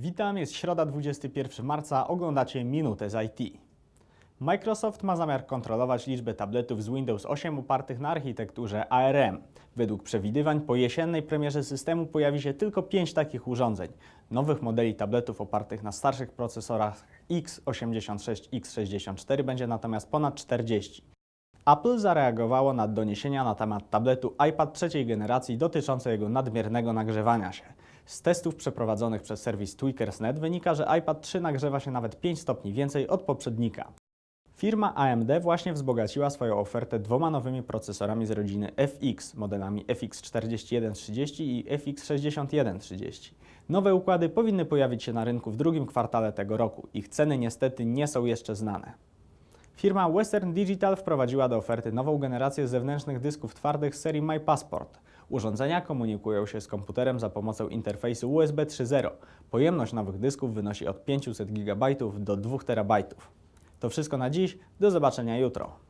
Witam, jest środa 21 marca, oglądacie Minutę z IT. Microsoft ma zamiar kontrolować liczbę tabletów z Windows 8 opartych na architekturze ARM. Według przewidywań po jesiennej premierze systemu pojawi się tylko 5 takich urządzeń. Nowych modeli tabletów opartych na starszych procesorach x86 i x64 będzie natomiast ponad 40. Apple zareagowało na doniesienia na temat tabletu iPad trzeciej generacji dotyczące jego nadmiernego nagrzewania się. Z testów przeprowadzonych przez serwis Tweakers.net wynika, że iPad 3 nagrzewa się nawet 5 stopni więcej od poprzednika. Firma AMD właśnie wzbogaciła swoją ofertę dwoma nowymi procesorami z rodziny FX, modelami FX4130 i FX6130. Nowe układy powinny pojawić się na rynku w drugim kwartale tego roku. Ich ceny niestety nie są jeszcze znane. Firma Western Digital wprowadziła do oferty nową generację zewnętrznych dysków twardych z serii My Passport. Urządzenia komunikują się z komputerem za pomocą interfejsu USB 3.0. Pojemność nowych dysków wynosi od 500 GB do 2 TB. To wszystko na dziś, do zobaczenia jutro.